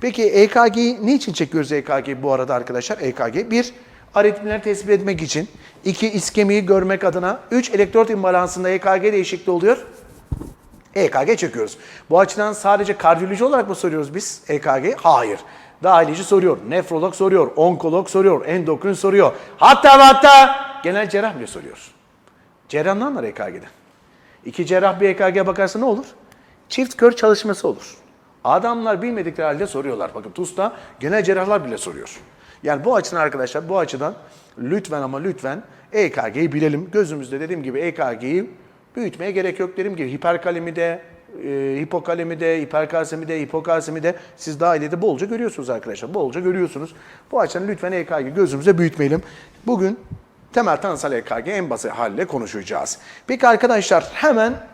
Peki EKG'yi niçin çekiyoruz EKG bu arada arkadaşlar? EKG bir aritmileri tespit etmek için, iki iskemiyi görmek adına, üç elektrot imbalansında EKG değişikliği oluyor. EKG çekiyoruz. Bu açıdan sadece kardiyoloji olarak mı soruyoruz biz EKG? Hayır. Dahilici soruyor, nefrolog soruyor, onkolog soruyor, endokrin soruyor. Hatta hatta genel cerrah bile soruyor. Cerrah ne anlar EKG'den? İki cerrah bir EKG'ye bakarsa ne olur? Çift kör çalışması olur. Adamlar bilmedikleri halde soruyorlar. Bakın TUS'ta genel cerrahlar bile soruyor. Yani bu açıdan arkadaşlar bu açıdan lütfen ama lütfen EKG'yi bilelim. Gözümüzde dediğim gibi EKG'yi büyütmeye gerek yok. Dediğim gibi hiperkalemide, e, hipokalemide, hiperkalsemide, hipokalsemide siz dahilede bolca görüyorsunuz arkadaşlar. Bolca görüyorsunuz. Bu açıdan lütfen EKG gözümüze büyütmeyelim. Bugün temel tanısal EKG en basit haliyle konuşacağız. Peki arkadaşlar hemen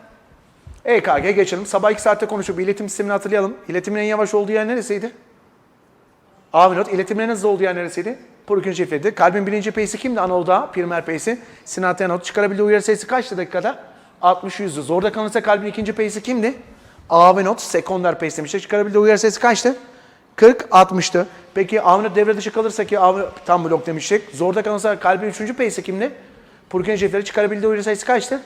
EKG geçelim. Sabah 2 saatte konuşup iletim sistemini hatırlayalım. İletimin en yavaş olduğu yer neresiydi? Avinot. İletimin en hızlı olduğu yer neresiydi? Purkin şifredi. Kalbin birinci pace'i kimdi Anol'da? Primer pace'i. Sinat Anot. Çıkarabildiği uyarı sayısı kaçtı dakikada? 60 yüzdü. Zorda kalırsa kalbin ikinci pace'i kimdi? Avinot. Sekonder pace demiştik. Çıkarabildiği uyarı sayısı kaçtı? 40, 60'tı. Peki Avinot devre dışı kalırsa ki Avinot tam blok demiştik. Zorda kalırsa kalbin üçüncü pace'i kimdi? Purkin şifredi. Çıkarabildiği uyarı sayısı kaçtı?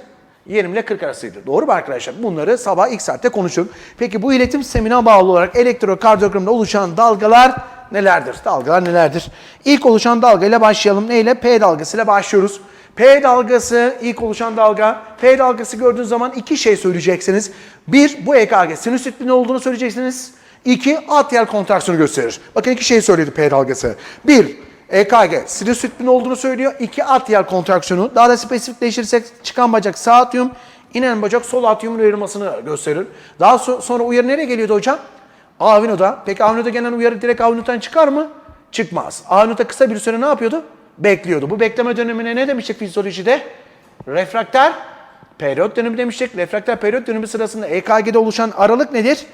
20 ile 40 arasıydı. Doğru mu arkadaşlar? Bunları sabah ilk saatte konuştuk. Peki bu iletim sistemine bağlı olarak elektrokardiyogramda oluşan dalgalar nelerdir? Dalgalar nelerdir? İlk oluşan dalga ile başlayalım. Neyle? P dalgasıyla başlıyoruz. P dalgası ilk oluşan dalga. P dalgası gördüğünüz zaman iki şey söyleyeceksiniz. Bir, bu EKG sinüs ritminin olduğunu söyleyeceksiniz. İki, atrial kontraksiyonu gösterir. Bakın iki şey söyledi P dalgası. Bir, EKG sinüs ritminin olduğunu söylüyor. İki atrial kontraksiyonu. Daha da spesifikleşirsek çıkan bacak sağ atrium, inen bacak sol atriumun uyarılmasını gösterir. Daha so- sonra uyarı nereye geliyordu hocam? Avinoda. Peki Avinoda gelen uyarı direkt Avino'dan çıkar mı? Çıkmaz. Avinoda kısa bir süre ne yapıyordu? Bekliyordu. Bu bekleme dönemine ne demiştik fizyolojide? Refrakter periyot dönemi demiştik. Refrakter periyot dönemi sırasında EKG'de oluşan aralık nedir?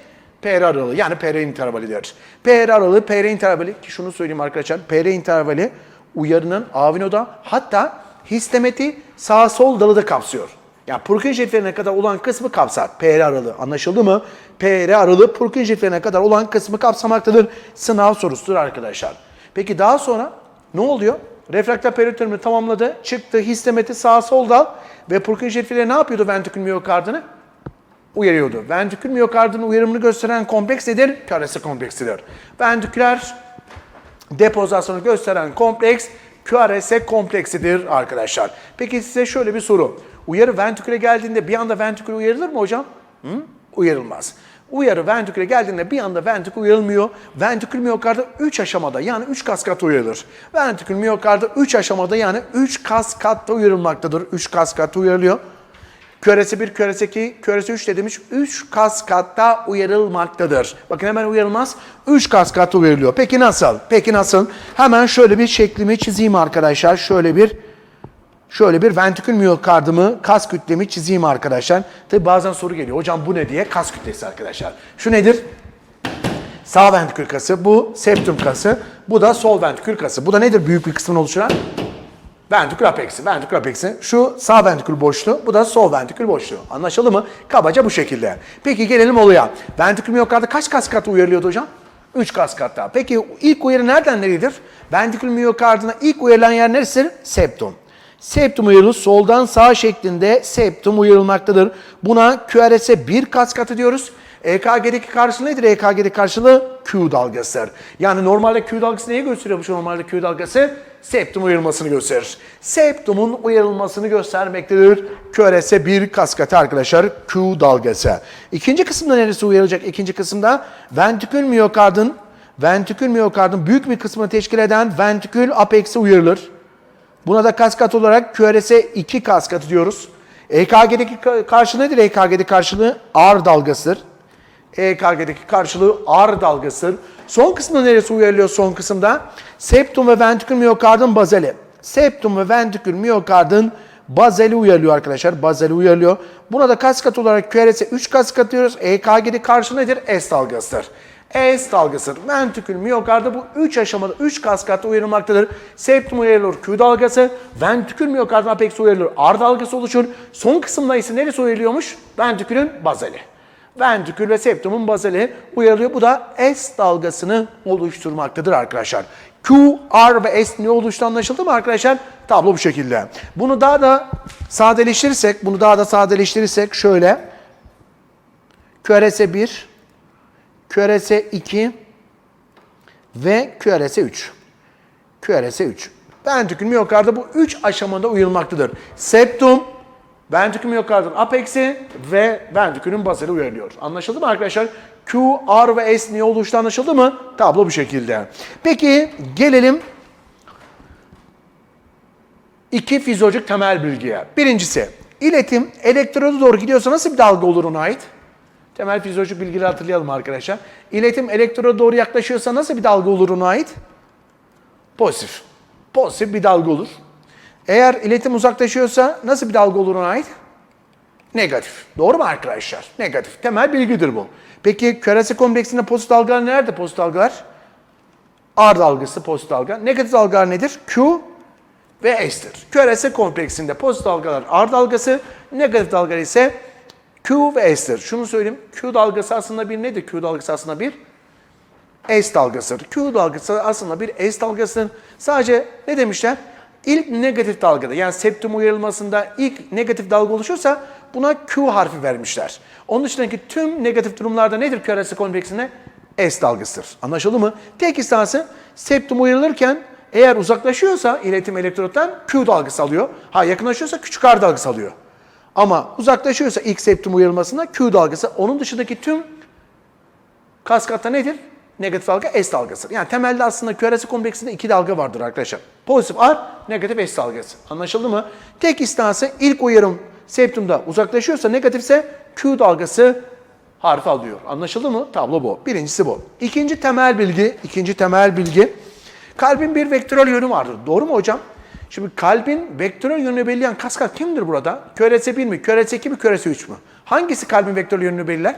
PR aralığı yani PR intervalidir. PR aralığı, PR intervali ki şunu söyleyeyim arkadaşlar. PR intervali uyarının avinoda hatta histemeti sağ sol dalı da kapsıyor. Yani Purkinje şifrelerine kadar olan kısmı kapsar. PR aralığı anlaşıldı mı? PR aralığı Purkinje şifrelerine kadar olan kısmı kapsamaktadır. Sınav sorusudur arkadaşlar. Peki daha sonra ne oluyor? Refrakter periyot dönemini tamamladı. Çıktı histemeti sağ sol dal ve Purkinje şifreleri ne yapıyordu ventrikül miyokardını? Uyarıyordu. Ventrikül miyokardın uyarımını gösteren kompleks nedir? QRS kompleksidir. Ventriküler depozasyonu gösteren kompleks QRS kompleksidir arkadaşlar. Peki size şöyle bir soru. Uyarı ventriküle geldiğinde bir anda ventrikül uyarılır mı hocam? Hı? Uyarılmaz. Uyarı ventriküle geldiğinde bir anda ventrikül uyarılmıyor. Ventrikül miyokarda 3 aşamada yani 3 kaskat uyarılır. Ventrikül miyokarda 3 aşamada yani 3 kaskatta uyarılmaktadır. 3 kaskatta uyarılıyor. Köresi 1, köresi 2, köresi 3 de demiş. 3 kaskatta uyarılmaktadır. Bakın hemen uyarılmaz. 3 kaskatta uyarılıyor. Peki nasıl? Peki nasıl? Hemen şöyle bir şeklimi çizeyim arkadaşlar. Şöyle bir şöyle bir ventrikül miyokardımı, kas kütlemi çizeyim arkadaşlar. Tabi bazen soru geliyor. Hocam bu ne diye? Kas kütlesi arkadaşlar. Şu nedir? Sağ ventrikül kası, bu septum kası, bu da sol ventrikül kası. Bu da nedir büyük bir kısmını oluşturan? Ventrikül apexi, ventrikül apexi. Şu sağ ventrikül boşluğu, bu da sol ventrikül boşluğu. Anlaşıldı mı? Kabaca bu şekilde. Peki gelelim olaya. Ventrikül miyokarda kaç kaskatta uyarılıyordu hocam? 3 kaskatta. Peki ilk uyarı nereden neredir? Ventrikül miyokardına ilk uyarılan yer neresi? Septum. Septum uyarılı soldan sağa şeklinde septum uyarılmaktadır. Buna QRS'e bir kaskatı diyoruz. EKG'deki karşılığı nedir? EKG'deki karşılığı Q dalgasıdır. Yani normalde Q dalgası neye gösteriyormuş normalde Q dalgası? Septum uyarılmasını gösterir. Septumun uyarılmasını göstermektedir. QRS'e bir kaskatı arkadaşlar Q dalgası. İkinci kısımda neresi uyarılacak? İkinci kısımda ventrikül miyokardın ventrikül miyokardın büyük bir kısmını teşkil eden ventrikül apex'i uyarılır. Buna da kaskat olarak QRS'e 2 kaskat diyoruz. EKG'deki ka- karşılığı nedir? EKG'deki karşılığı R dalgasıdır. EKG'deki karşılığı R dalgasıdır. Son kısımda neresi uyarılıyor son kısımda? Septum ve ventrikül miyokardın bazali. Septum ve ventrikül miyokardın bazali uyarılıyor arkadaşlar. Bazali uyarılıyor. Buna da kaskat olarak QRS'e 3 kaskat diyoruz. EKG'deki karşılığı nedir? S dalgasıdır. S dalgası. Ventrikül miyokarda bu 3 aşamada 3 kaskatta uyarılmaktadır. Septum uyarılır Q dalgası, ventrikül miyokardın apeksi uyarılır R dalgası oluşur. Son kısımda ise neresi uyarılıyormuş? Ventrikülün bazali. Ventrikül ve septumun bazali uyarılıyor. Bu da S dalgasını oluşturmaktadır arkadaşlar. Q, R ve S ne oluştu anlaşıldı mı arkadaşlar? Tablo bu şekilde. Bunu daha da sadeleştirirsek, bunu daha da sadeleştirirsek şöyle. QRS 1, QRS 2 ve QRS 3. QRS 3. Ventrikül miyokarda bu 3 aşamada uyulmaktadır. Septum, ventrikül miyokardın apexi ve ventrikülün bazali uyarılıyor. Anlaşıldı mı arkadaşlar? Q, R ve S niye oluştu anlaşıldı mı? Tablo bu şekilde. Peki gelelim iki fizyolojik temel bilgiye. Birincisi, iletim elektroda doğru gidiyorsa nasıl bir dalga olur ona ait? Temel fizyolojik bilgileri hatırlayalım arkadaşlar. İletim elektroda doğru yaklaşıyorsa nasıl bir dalga olur ona ait? Pozitif. Pozitif bir dalga olur. Eğer iletim uzaklaşıyorsa nasıl bir dalga olur ona ait? Negatif. Doğru mu arkadaşlar? Negatif. Temel bilgidir bu. Peki küresi kompleksinde pozitif dalgalar nerede pozitif dalgalar? R dalgası pozitif dalga. Negatif dalgalar nedir? Q ve S'tir. Küresi kompleksinde pozitif dalgalar R dalgası, negatif dalgalar ise Q ve S'tir. Şunu söyleyeyim. Q dalgası aslında bir nedir? Q dalgası aslında bir S dalgasıdır. Q dalgası aslında bir S dalgasıdır. Sadece ne demişler? İlk negatif dalgada yani septum uyarılmasında ilk negatif dalga oluşursa buna Q harfi vermişler. Onun dışındaki tüm negatif durumlarda nedir Q arası kompleksinde? S dalgasıdır. Anlaşıldı mı? Tek istansı septum uyarılırken eğer uzaklaşıyorsa iletim elektrottan Q dalgası alıyor. Ha yakınlaşıyorsa küçük R dalgası alıyor. Ama uzaklaşıyorsa ilk septum uyarılmasında Q dalgası. Onun dışındaki tüm kaskatta nedir? Negatif dalga S dalgası. Yani temelde aslında QRS kompleksinde iki dalga vardır arkadaşlar. Pozitif R, negatif S dalgası. Anlaşıldı mı? Tek istansı ilk uyarım septumda uzaklaşıyorsa negatifse Q dalgası harfi alıyor. Anlaşıldı mı? Tablo bu. Birincisi bu. İkinci temel bilgi, ikinci temel bilgi. Kalbin bir vektörel yönü vardır. Doğru mu hocam? Şimdi kalbin vektörel yönünü belirleyen kaskat kimdir burada? QRS 1 mi, QRS 2 mi, QRS 3 mü? Hangisi kalbin vektörel yönünü belirler?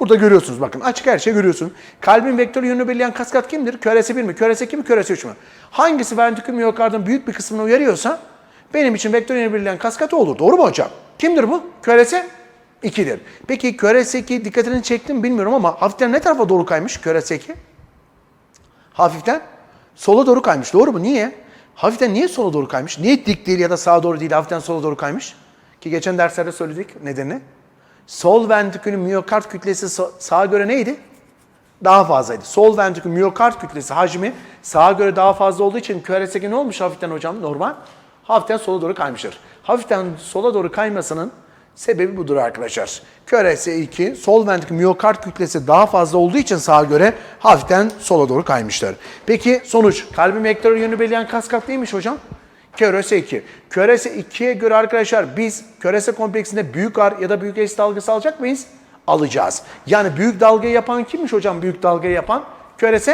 Burada görüyorsunuz bakın açık her şey görüyorsun. Kalbin vektör yönünü belirleyen kaskat kimdir? Köresi 1 mi? Köresi 2 mi? Köresi 3 mü? Hangisi ventrikül miyokardın büyük bir kısmını uyarıyorsa benim için vektör yönünü belirleyen kaskat o olur. Doğru mu hocam? Kimdir bu? Köresi 2'dir. Peki köresi 2 dikkatini çektim bilmiyorum ama hafiften ne tarafa doğru kaymış köresi 2? Hafiften sola doğru kaymış. Doğru mu? Niye? Hafiften niye sola doğru kaymış? Niye dik değil ya da sağa doğru değil hafiften sola doğru kaymış? Ki geçen derslerde söyledik nedenini. Sol ventrikülün miyokard kütlesi sa- sağa göre neydi? Daha fazlaydı. Sol ventrikül miyokard kütlesi hacmi sağa göre daha fazla olduğu için QRS'e ne olmuş hafiften hocam normal? Hafiften sola doğru kaymıştır. Hafiften sola doğru kaymasının sebebi budur arkadaşlar. QRS2 sol ventrikül miyokard kütlesi daha fazla olduğu için sağa göre hafiften sola doğru kaymıştır. Peki sonuç kalbin vektör yönü belirleyen kaskat neymiş hocam? QRS 2. QRS 2'ye göre arkadaşlar biz QRS kompleksinde büyük R ya da büyük S dalgası alacak mıyız? Alacağız. Yani büyük dalgayı yapan kimmiş hocam büyük dalgayı yapan? QRS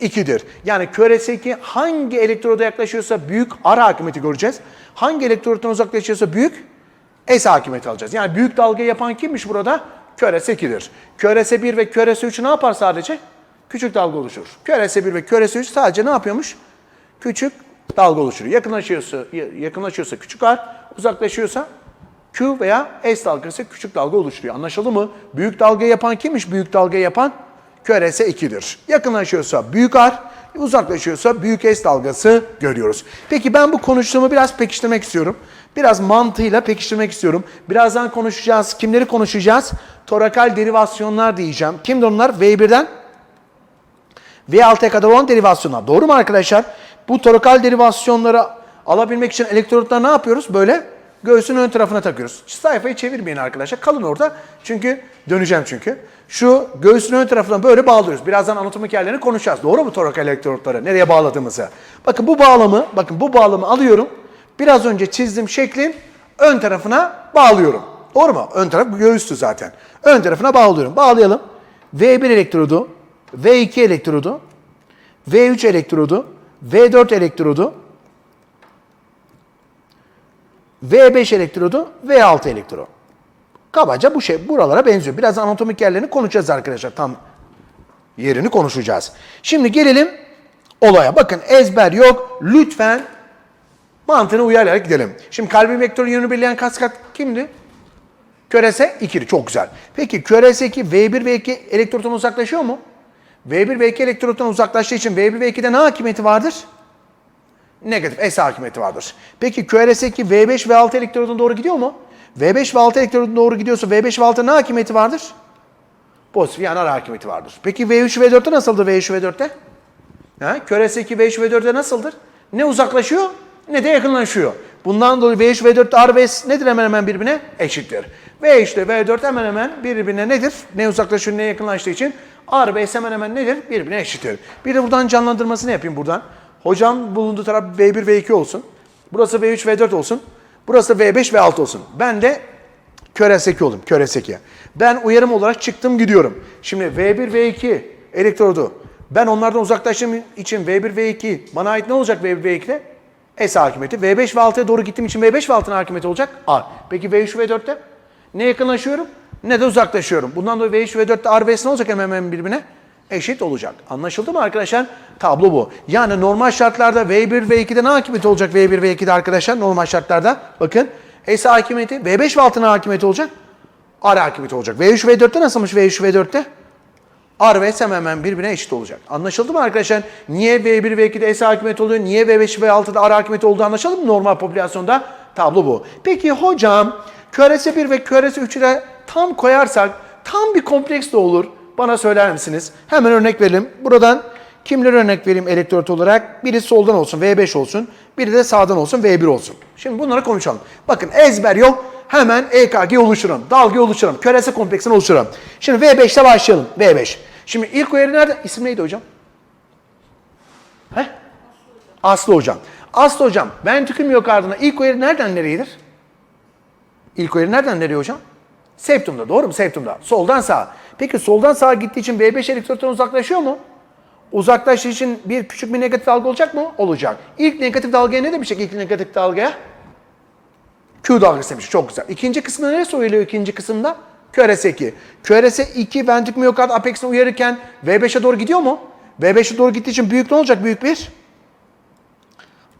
2'dir. Yani QRS 2 hangi elektroda yaklaşıyorsa büyük R hakimiyeti göreceğiz. Hangi elektrottan uzaklaşıyorsa büyük S hakimiyeti alacağız. Yani büyük dalgayı yapan kimmiş burada? QRS 2'dir. QRS 1 ve QRS 3 ne yapar sadece? Küçük dalga oluşur. QRS 1 ve QRS 3 sadece ne yapıyormuş? Küçük dalga oluşturuyor. Yakınlaşıyorsa, yakınlaşıyorsa küçük R, uzaklaşıyorsa Q veya S dalgası küçük dalga oluşturuyor. Anlaşıldı mı? Büyük dalga yapan kimmiş? Büyük dalga yapan QRS 2'dir. Yakınlaşıyorsa büyük R, uzaklaşıyorsa büyük S dalgası görüyoruz. Peki ben bu konuştuğumu biraz pekiştirmek istiyorum. Biraz mantığıyla pekiştirmek istiyorum. Birazdan konuşacağız. Kimleri konuşacağız? Torakal derivasyonlar diyeceğim. Kimdir onlar? V1'den V6'ya kadar olan derivasyonlar. Doğru mu arkadaşlar? Bu torakal derivasyonları alabilmek için elektrotları ne yapıyoruz? Böyle göğsün ön tarafına takıyoruz. Sayfayı çevirmeyin arkadaşlar. Kalın orada. Çünkü döneceğim çünkü. Şu göğsün ön tarafına böyle bağlıyoruz. Birazdan anatomik yerlerini konuşacağız. Doğru mu torakal elektrotları? Nereye bağladığımızı? Bakın bu bağlamı, bakın bu bağlamı alıyorum. Biraz önce çizdiğim şeklin ön tarafına bağlıyorum. Doğru mu? Ön taraf göğüstü zaten. Ön tarafına bağlıyorum. Bağlayalım. V1 elektrodu, V2 elektrodu, V3 elektrodu, V4 elektrodu, V5 elektrodu, V6 elektrodu. Kabaca bu şey buralara benziyor. Biraz anatomik yerlerini konuşacağız arkadaşlar. Tam yerini konuşacağız. Şimdi gelelim olaya. Bakın ezber yok. Lütfen mantığına uyarlayarak gidelim. Şimdi kalbin vektörü yönünü belirleyen kaskat kimdi? Körese ikili. Çok güzel. Peki körese 2 V1 ve 2 elektrottan uzaklaşıyor mu? V1 ve 2 elektrottan uzaklaştığı için V1 ve 2'de ne hakimiyeti vardır? Negatif S hakimiyeti vardır. Peki QRS2 V5 ve 6 elektroduna doğru gidiyor mu? V5 ve 6 elektroduna doğru gidiyorsa V5 ve 6 ne hakimiyeti vardır? Pozitif yani ara hakimiyeti vardır. Peki V3 ve 4'te nasıldır V3 ve 4'te? Ha? QRS2 V3 ve 4'te nasıldır? Ne uzaklaşıyor ne de yakınlaşıyor. Bundan dolayı V3 ve 4'te R ve S nedir hemen hemen birbirine? Eşittir. V3 ile V4 hemen hemen birbirine nedir? Ne uzaklaşıyor ne yakınlaştığı için R ve S hemen hemen nedir? Birbirine eşittir. Bir de buradan canlandırmasını yapayım buradan. Hocam bulunduğu taraf V1 V2 olsun. Burası V3 V4 olsun. Burası da V5 V6 olsun. Ben de Köreseki oldum. Köreseki. Ben uyarım olarak çıktım gidiyorum. Şimdi V1 V2 elektrodu. Ben onlardan uzaklaştığım için V1 V2 bana ait ne olacak V1 V2'de? S hakimiyeti. V5 ve 6'ya doğru gittiğim için V5 ve 6'nın hakimiyeti olacak A. Peki V3 ve 4'te? Ne yakınlaşıyorum ne de uzaklaşıyorum. Bundan dolayı V3 ve 4'te R ve S ne olacak hemen hemen birbirine? Eşit olacak. Anlaşıldı mı arkadaşlar? Tablo bu. Yani normal şartlarda V1 ve 2'de ne hakimiyeti olacak V1 ve 2'de arkadaşlar? Normal şartlarda bakın S hakimiyeti V5 ve 6'nın hakimiyeti olacak. R hakimiyeti olacak. V3 ve 4'te nasılmış V3 ve 4'te? R ve S hemen birbirine eşit olacak. Anlaşıldı mı arkadaşlar? Niye V1 ve 2'de S hakimiyeti oluyor? Niye V5 ve 6'da R hakimiyeti olduğu anlaşıldı mı? Normal popülasyonda tablo bu. Peki hocam köresi 1 ve köresi 3'ü de tam koyarsak tam bir kompleks de olur. Bana söyler misiniz? Hemen örnek verelim. Buradan kimlere örnek vereyim elektrot olarak? Biri soldan olsun V5 olsun. Biri de sağdan olsun V1 olsun. Şimdi bunları konuşalım. Bakın ezber yok. Hemen EKG oluşturum. Dalga oluşturum. Körese kompleksini oluşturum. Şimdi V5'te başlayalım. V5. Şimdi ilk uyarı nerede? İsim neydi hocam? He? Aslı hocam. Aslı hocam, ventrikül miyokardına ilk uyarı nereden nereyedir? İlk uyarı nereden nereye hocam? Septumda, doğru mu? Septumda. Soldan sağa. Peki soldan sağa gittiği için V5 elektrottan uzaklaşıyor mu? Uzaklaştığı için bir küçük bir negatif dalga olacak mı? Olacak. İlk negatif dalgaya ne demiştik ilk negatif dalgaya? Q dalgası demiş. Çok güzel. İkinci kısmında neresi uyarılıyor ikinci kısımda? QRS 2. QRS 2 ventrikül miyokard apexini uyarırken V5'e doğru gidiyor mu? V5'e doğru gittiği için büyük ne olacak? Büyük bir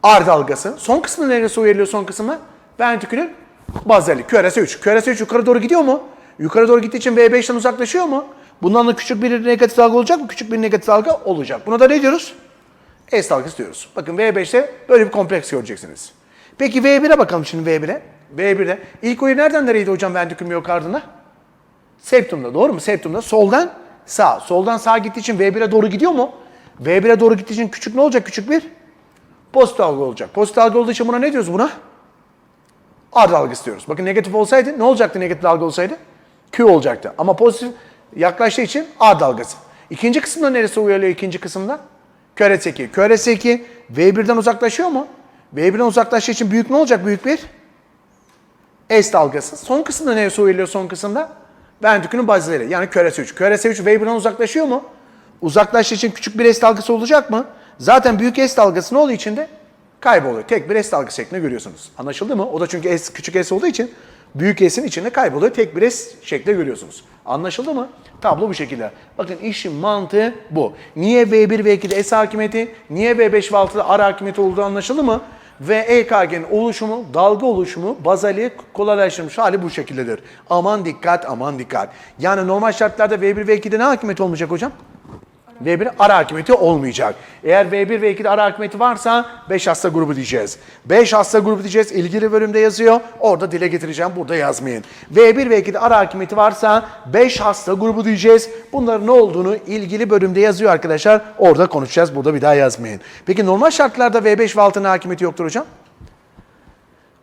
R dalgası. Son kısmında neresi uyarılıyor son kısmı? Ventrikülün bazali. QRS 3. QRS 3 yukarı doğru gidiyor mu? Yukarı doğru gittiği için V5'ten uzaklaşıyor mu? Bundan da küçük bir negatif dalga olacak mı? Küçük bir negatif dalga olacak. Buna da ne diyoruz? S dalgası diyoruz. Bakın V5'te böyle bir kompleks göreceksiniz. Peki V1'e bakalım şimdi V1'e. V1'de. İlk uyarı nereden nereydi hocam ventrikül miyokardında? Septumda doğru mu? Septumda. Soldan sağ. Soldan sağa gittiği için V1'e doğru gidiyor mu? V1'e doğru gittiği için küçük ne olacak? Küçük bir pozitif dalga olacak. Pozitif dalga olduğu için buna ne diyoruz buna? R dalgası diyoruz. Bakın negatif olsaydı ne olacaktı negatif dalga olsaydı? Q olacaktı. Ama pozitif yaklaştığı için R dalgası. İkinci kısımda neresi uyarılıyor ikinci kısımda? Köresi 2. Köresi 2 V1'den uzaklaşıyor mu? V1'den uzaklaştığı için büyük ne olacak? Büyük bir S dalgası. Son kısımda neresi uyarılıyor son kısımda? Ventrikülün bazileri yani köresi 3. Köresi 3 V1'den uzaklaşıyor mu? Uzaklaştığı için küçük bir S dalgası olacak mı? Zaten büyük S dalgası ne oluyor içinde? Kayboluyor. Tek bir S dalgası şeklinde görüyorsunuz. Anlaşıldı mı? O da çünkü S, küçük S olduğu için büyük S'in içinde kayboluyor. Tek bir S şeklinde görüyorsunuz. Anlaşıldı mı? Tablo bu şekilde. Bakın işin mantığı bu. Niye V1 ve 2'de S hakimiyeti, niye V5 ve 6'da R hakimiyeti olduğu anlaşıldı mı? Ve EKG'nin oluşumu, dalga oluşumu bazali kolaylaştırmış hali bu şekildedir. Aman dikkat, aman dikkat. Yani normal şartlarda V1 ve 2'de ne hakimiyeti olmayacak hocam? V1 ara hakimiyeti olmayacak. Eğer V1 ve 2'de ara hakimiyeti varsa 5 hasta grubu diyeceğiz. 5 hasta grubu diyeceğiz. İlgili bölümde yazıyor. Orada dile getireceğim. Burada yazmayın. V1 ve 2'de ara hakimiyeti varsa 5 hasta grubu diyeceğiz. Bunların ne olduğunu ilgili bölümde yazıyor arkadaşlar. Orada konuşacağız. Burada bir daha yazmayın. Peki normal şartlarda V5 ve 6'nın hakimiyeti yoktur hocam?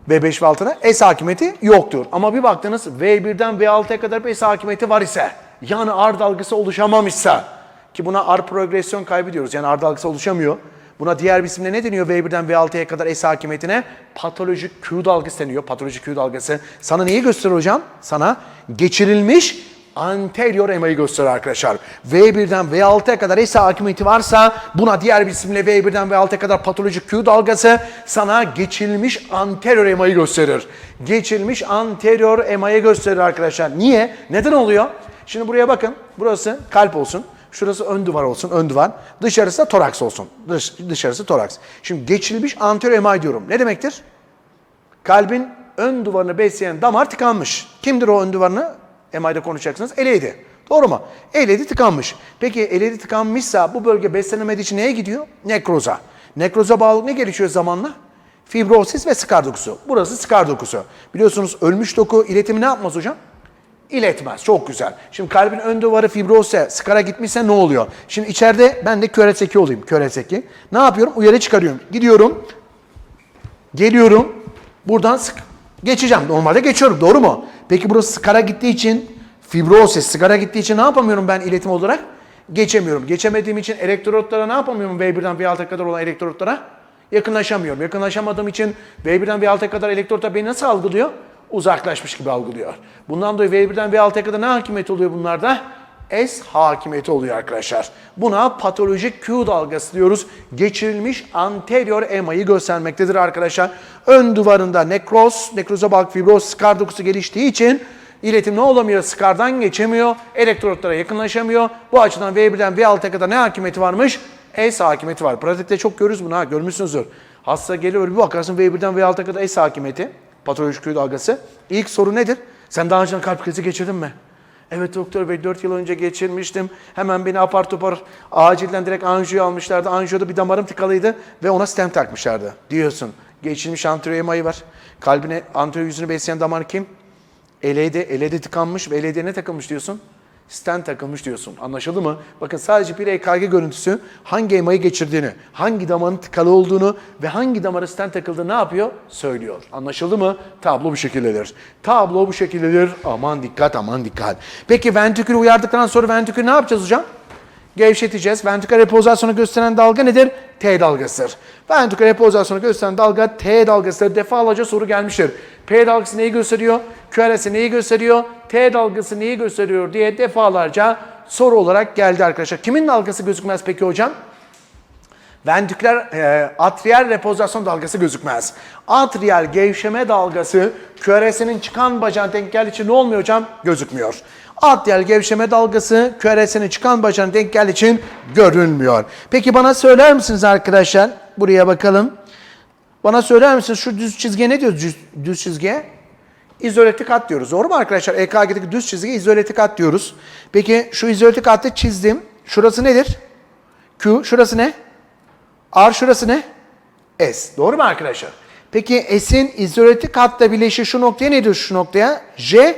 V5 ve 6'na S hakimiyeti yoktur. Ama bir baktınız V1'den V6'ya kadar bir S hakimiyeti var ise yani R dalgası oluşamamışsa ki buna R progresyon kaybı diyoruz. Yani R dalgası oluşamıyor. Buna diğer bir isimle ne deniyor V1'den V6'ya kadar S hakimiyetine? Patolojik Q dalgası deniyor. Patolojik Q dalgası. Sana neyi gösterir hocam? Sana geçirilmiş anterior emayı gösterir arkadaşlar. V1'den V6'ya kadar S hakimiyeti varsa buna diğer bir isimle V1'den V6'ya kadar patolojik Q dalgası sana geçilmiş anterior emayı gösterir. Geçilmiş anterior emayı gösterir arkadaşlar. Niye? Neden oluyor? Şimdi buraya bakın. Burası kalp olsun. Şurası ön duvar olsun, ön duvar. Dışarısı da toraks olsun. Dış, dışarısı toraks. Şimdi geçilmiş anterior emay diyorum. Ne demektir? Kalbin ön duvarını besleyen damar tıkanmış. Kimdir o ön duvarını? MR'de konuşacaksınız. Eleydi. Doğru mu? Eleydi tıkanmış. Peki eleydi tıkanmışsa bu bölge beslenemediği için neye gidiyor? Nekroza. Nekroza bağlı ne gelişiyor zamanla? Fibrosis ve skar dokusu. Burası skar dokusu. Biliyorsunuz ölmüş doku iletimi ne yapmaz hocam? İletmez. Çok güzel. Şimdi kalbin ön duvarı fibrozse, skara gitmişse ne oluyor? Şimdi içeride ben de köreseki olayım. Köreseki. Ne yapıyorum? Uyarı çıkarıyorum. Gidiyorum. Geliyorum. Buradan sık geçeceğim. Normalde geçiyorum. Doğru mu? Peki burası skara gittiği için fibrozis, sigara gittiği için ne yapamıyorum ben iletim olarak? Geçemiyorum. Geçemediğim için elektrotlara ne yapamıyorum V1'den V6'a kadar olan elektrotlara? Yakınlaşamıyorum. Yakınlaşamadığım için V1'den V6'a kadar elektrotlar beni nasıl algılıyor? Uzaklaşmış gibi algılıyor. Bundan dolayı V1'den V6'a kadar ne hakimiyet oluyor bunlarda? S hakimiyeti oluyor arkadaşlar. Buna patolojik Q dalgası diyoruz. Geçirilmiş anterior emayı göstermektedir arkadaşlar. Ön duvarında nekroz, nekroza bağlı fibroz, skar dokusu geliştiği için iletim ne olamıyor? Skardan geçemiyor, elektrotlara yakınlaşamıyor. Bu açıdan V1'den V6'a kadar ne hakimiyeti varmış? S hakimiyeti var. Pratikte çok görürüz bunu ha, görmüşsünüzdür. Hasta geliyor bir bakarsın V1'den V6'a kadar S hakimiyeti, patolojik dalgası. İlk soru nedir? Sen daha önce kalp krizi geçirdin mi? Evet doktor bey 4 yıl önce geçirmiştim. Hemen beni apar topar acilden direkt anjiyo almışlardı. Anjiyoda bir damarım tıkalıydı ve ona stent takmışlardı. Diyorsun. Geçilmiş antiyoemayı var. Kalbine antiyo yüzünü besleyen damar kim? Eleğde, eleğde tıkanmış ve eleğde ne takılmış diyorsun? Stent takılmış diyorsun. Anlaşıldı mı? Bakın sadece bir EKG görüntüsü hangi emayı geçirdiğini, hangi damarın tıkalı olduğunu ve hangi damara stent takıldığını ne yapıyor? Söylüyor. Anlaşıldı mı? Tablo bu şekildedir. Tablo bu şekildedir. Aman dikkat, aman dikkat. Peki ventrikülü uyardıktan sonra ventrikülü ne yapacağız hocam? Gevşeteceğiz. Ventriküler repozasyonu gösteren dalga nedir? T dalgasıdır. Ventriküler repozasyonu gösteren dalga T dalgasıdır. Defalarca soru gelmiştir. P dalgası neyi gösteriyor? QRS neyi gösteriyor? T dalgası neyi gösteriyor diye defalarca soru olarak geldi arkadaşlar. Kimin dalgası gözükmez peki hocam? Ventriküler e, atriyal repozasyon dalgası gözükmez. Atriyal gevşeme dalgası QRS'nin çıkan bacağına denk geldiği için ne olmuyor hocam? Gözükmüyor. Atriyal gevşeme dalgası QRS'nin çıkan bacağına denk geldiği için görünmüyor. Peki bana söyler misiniz arkadaşlar? Buraya bakalım. Bana söyler misiniz şu düz çizgiye ne diyoruz düz, düz çizgiye? İzoletik hat diyoruz. Doğru mu arkadaşlar? EKG'deki düz çizgiye izoletik hat diyoruz. Peki şu izoletik hattı çizdim. Şurası nedir? Q. Şurası ne? R şurası ne? S. Doğru mu arkadaşlar? Peki S'in izoletik hatta bileşi şu noktaya ne diyoruz şu noktaya? J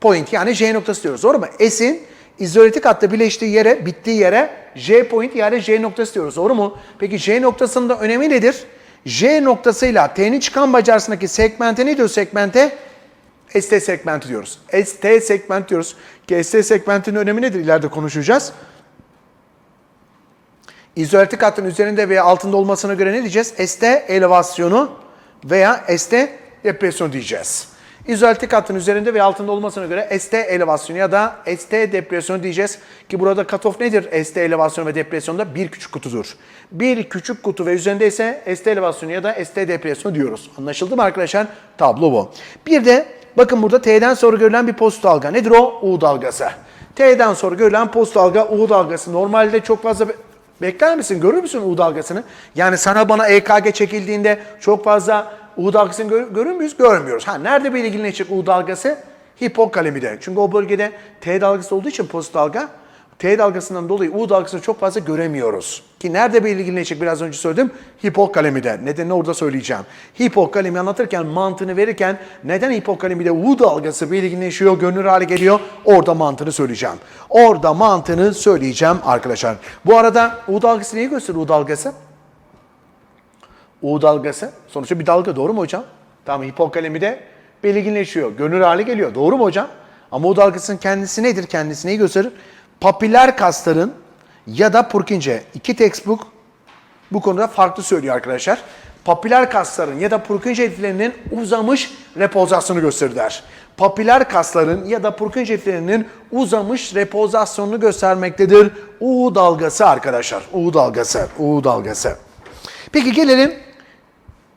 point yani J noktası diyoruz. Doğru mu? S'in izoletik hatta birleştiği yere, bittiği yere J point yani J noktası diyoruz. Doğru mu? Peki J noktasının da önemi nedir? J noktasıyla T'nin çıkan bacağı segmente ne diyoruz segmente? ST segmenti diyoruz. ST segment diyoruz. Ki ST segmentinin önemi nedir? İleride konuşacağız. İzoletik hattın üzerinde veya altında olmasına göre ne diyeceğiz? ST elevasyonu veya ST depresyon diyeceğiz. İzoletik hattın üzerinde ve altında olmasına göre ST elevasyonu ya da ST depresyonu diyeceğiz. Ki burada cutoff nedir ST elevasyonu ve depresyonda? Bir küçük kutudur. Bir küçük kutu ve üzerinde ise ST elevasyonu ya da ST depresyonu diyoruz. Anlaşıldı mı arkadaşlar? Tablo bu. Bir de bakın burada T'den sonra görülen bir post dalga. Nedir o? U dalgası. T'den sonra görülen post dalga U dalgası. Normalde çok fazla Bekler misin? Görür müsün U dalgasını? Yani sana bana EKG çekildiğinde çok fazla U dalgasını gör, görür müyüz? Görmüyoruz. Ha nerede belirginleşecek U dalgası? Hipokalemide. Çünkü o bölgede T dalgası olduğu için post dalga T dalgasından dolayı U dalgasını çok fazla göremiyoruz. Ki nerede belirginleşecek biraz önce söyledim? Hipokalemide. Nedenini orada söyleyeceğim. Hipokalemi anlatırken mantığını verirken neden hipokalemide U dalgası belirginleşiyor, görünür hale geliyor? Orada mantığını söyleyeceğim. Orada mantığını söyleyeceğim arkadaşlar. Bu arada U dalgası neyi gösteriyor U dalgası? U dalgası sonuçta bir dalga doğru mu hocam? Tamam hipokalemide belirginleşiyor, görünür hale geliyor. Doğru mu hocam? Ama U dalgasının kendisi nedir? Kendisi neyi gösterir? Papiler kasların ya da Purkinje. iki textbook bu konuda farklı söylüyor arkadaşlar. Papiler kasların ya da Purkinje etkilerinin uzamış repozasyonu gösterirler. Papiler kasların ya da Purkinje etkilerinin uzamış repozasyonunu göstermektedir. U dalgası arkadaşlar. U dalgası. U dalgası. Peki gelelim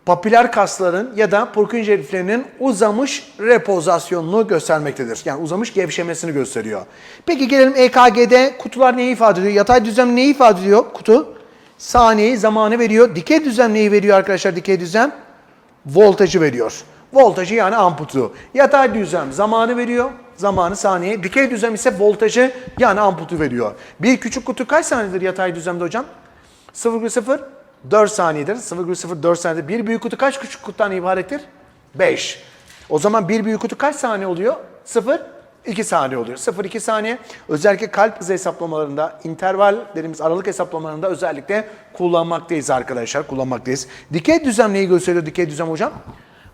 papiler kasların ya da Purkinje heriflerinin uzamış repozasyonunu göstermektedir. Yani uzamış gevşemesini gösteriyor. Peki gelelim EKG'de kutular neyi ifade ediyor? Yatay düzlem neyi ifade ediyor kutu? Saniyeyi, zamanı veriyor. Dikey düzlem neyi veriyor arkadaşlar dikey düzlem? Voltajı veriyor. Voltajı yani amputu. Yatay düzlem zamanı veriyor. Zamanı saniye. Dikey düzlem ise voltajı yani amputu veriyor. Bir küçük kutu kaç saniyedir yatay düzlemde hocam? 0,0 4 saniyedir. 0,04 saniyedir. Bir büyük kutu kaç küçük kutudan ibarettir? 5. O zaman bir büyük kutu kaç saniye oluyor? 0 2 saniye oluyor. 0-2 saniye özellikle kalp hızı hesaplamalarında, interval dediğimiz aralık hesaplamalarında özellikle kullanmaktayız arkadaşlar. Kullanmaktayız. Dikey düzlem neyi gösteriyor dikey düzlem hocam?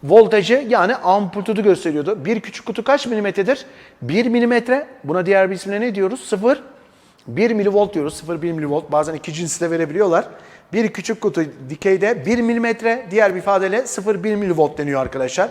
Voltajı yani amplitudu gösteriyordu. Bir küçük kutu kaç milimetredir? 1 milimetre. Buna diğer bir isimle ne diyoruz? 0. 1 milivolt diyoruz. 0,1 milivolt. Bazen iki cinsi de verebiliyorlar. Bir küçük kutu dikeyde 1 milimetre. Diğer bir ifadeyle 0,1 milivolt deniyor arkadaşlar.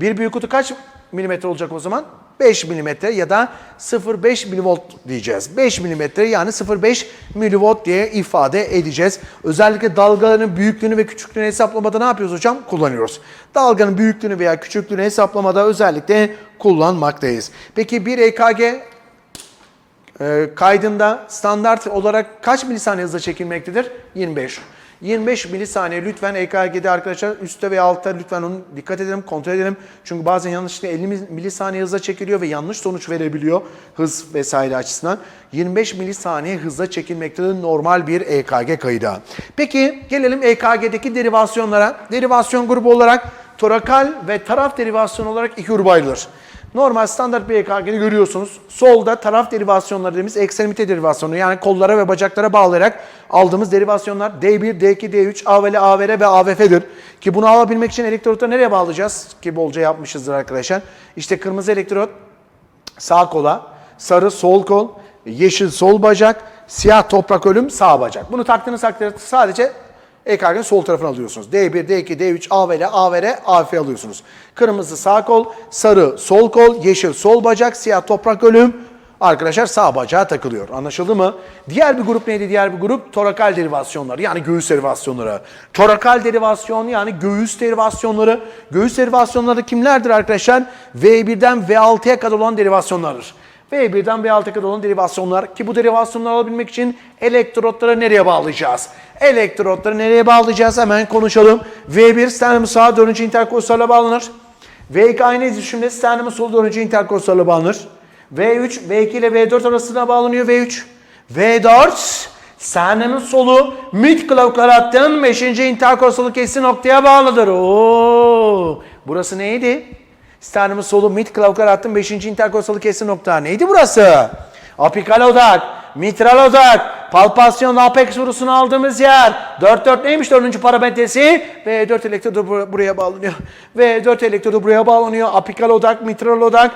Bir büyük kutu kaç milimetre olacak o zaman? 5 milimetre ya da 0,5 milivolt diyeceğiz. 5 milimetre yani 0,5 milivolt diye ifade edeceğiz. Özellikle dalgaların büyüklüğünü ve küçüklüğünü hesaplamada ne yapıyoruz hocam? Kullanıyoruz. Dalganın büyüklüğünü veya küçüklüğünü hesaplamada özellikle kullanmaktayız. Peki bir EKG e, kaydında standart olarak kaç milisaniye hızla çekilmektedir? 25. 25 milisaniye lütfen EKG'de arkadaşlar üstte veya altta lütfen onu dikkat edelim, kontrol edelim. Çünkü bazen yanlışlıkla 50 milisaniye hızla çekiliyor ve yanlış sonuç verebiliyor hız vesaire açısından. 25 milisaniye hızla çekilmektedir normal bir EKG kaydı. Peki gelelim EKG'deki derivasyonlara. Derivasyon grubu olarak torakal ve taraf derivasyonu olarak iki gruba ayrılır. Normal standart bir EKG'ni görüyorsunuz. Solda taraf derivasyonları dediğimiz ekstremite derivasyonu yani kollara ve bacaklara bağlayarak aldığımız derivasyonlar D1, D2, D3, AVL, AVR ve AVF'dir. Ki bunu alabilmek için elektrotları nereye bağlayacağız? Ki bolca yapmışızdır arkadaşlar. İşte kırmızı elektrot sağ kola, sarı sol kol, yeşil sol bacak, siyah toprak ölüm sağ bacak. Bunu taktığınız takdirde sadece EKG'nin sol tarafını alıyorsunuz. D1, D2, D3, AVL, AVR, AF alıyorsunuz. Kırmızı sağ kol, sarı sol kol, yeşil sol bacak, siyah toprak ölüm. Arkadaşlar sağ bacağa takılıyor. Anlaşıldı mı? Diğer bir grup neydi? Diğer bir grup torakal derivasyonları yani göğüs derivasyonları. Torakal derivasyon yani göğüs derivasyonları. Göğüs derivasyonları kimlerdir arkadaşlar? V1'den V6'ya kadar olan derivasyonlardır. V1'den V6'ya kadar olan derivasyonlar ki bu derivasyonları alabilmek için elektrotları nereye bağlayacağız? Elektrotları nereye bağlayacağız? Hemen konuşalım. V1 sternum sağa 4. interkostarla bağlanır. V2 aynı düşümde sternum sol 4. interkostarla bağlanır. V3 V2 ile V4 arasına bağlanıyor V3. V4 sternum solu mid klavuklar attığın 5. interkostalı kesin noktaya bağlıdır. Oo, burası neydi? Sternum solu mid klavuklar attığın 5. interkostalı kesin nokta. Neydi burası? Apikal odak, mitral odak, palpasyon apex vurusunu aldığımız yer. 4-4 neymiş 4. parametresi? Ve 4 elektrodu bur- buraya bağlanıyor. Ve 4 elektrodu buraya bağlanıyor. Apikal odak, mitral odak,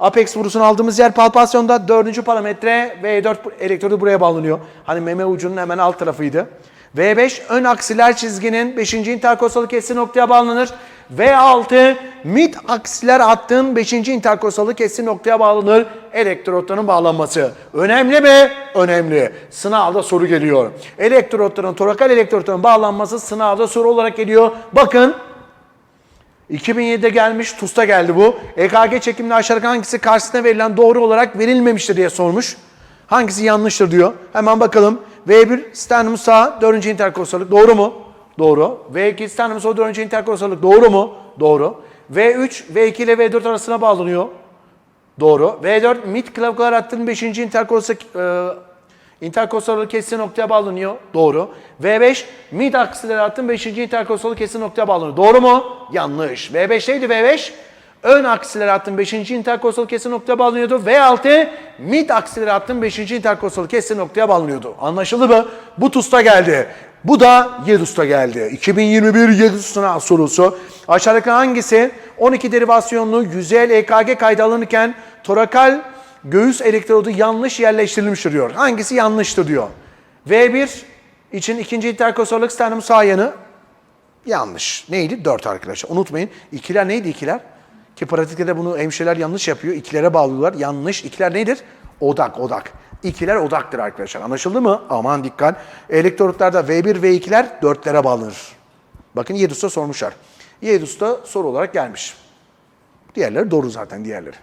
apex vurusunu aldığımız yer palpasyonda 4. parametre ve 4 elektrodu buraya bağlanıyor. Hani meme ucunun hemen alt tarafıydı. V5 ön aksiler çizginin 5. interkostalı kesin noktaya bağlanır. V6 mid aksiler attığın 5. interkostalı kesin noktaya bağlanır. Elektrotların bağlanması. Önemli mi? Önemli. Sınavda soru geliyor. Elektrotların, torakal elektrotların bağlanması sınavda soru olarak geliyor. Bakın 2007'de gelmiş, TUS'ta geldi bu. EKG çekiminde aşağıdaki hangisi karşısına verilen doğru olarak verilmemiştir diye sormuş. Hangisi yanlıştır diyor. Hemen bakalım. V1 sternum sağ 4. interkostalık doğru mu? Doğru. V2 sternum sol 4. interkostalık doğru mu? Doğru. V3 V2 ile V4 arasına bağlanıyor. Doğru. V4 mid klavikal hattının 5. interkostalık e, kesin noktaya bağlanıyor. Doğru. V5 mid aksiler hattın 5. interkostalı kesin noktaya bağlanıyor. Doğru mu? Yanlış. V5 neydi V5? Ön aksiler hattın 5. interkostal kesin noktaya bağlanıyordu. V6 mid aksiler hattın 5. interkostal kesin noktaya bağlanıyordu. Anlaşıldı mı? Bu TUS'ta geldi. Bu da YEDUS'ta geldi. 2021 YEDUS sınav sorusu. Aşağıdaki hangisi 12 derivasyonlu yüzeyel EKG kaydı alınırken torakal göğüs elektrodu yanlış yerleştirilmiştir diyor. Hangisi yanlıştır diyor. V1 için ikinci interkostalık sternum sağ yanı yanlış. Neydi? 4 arkadaşlar. Unutmayın. İkiler neydi ikiler? Ki pratikte de bunu hemşireler yanlış yapıyor. İkilere bağlıyorlar. Yanlış. İkiler nedir? Odak, odak. İkiler odaktır arkadaşlar. Anlaşıldı mı? Aman dikkat. Elektrotlarda V1 ve 2'ler 4'lere bağlanır. Bakın Yedus'ta sormuşlar. Yedus'ta soru olarak gelmiş. Diğerleri doğru zaten diğerleri.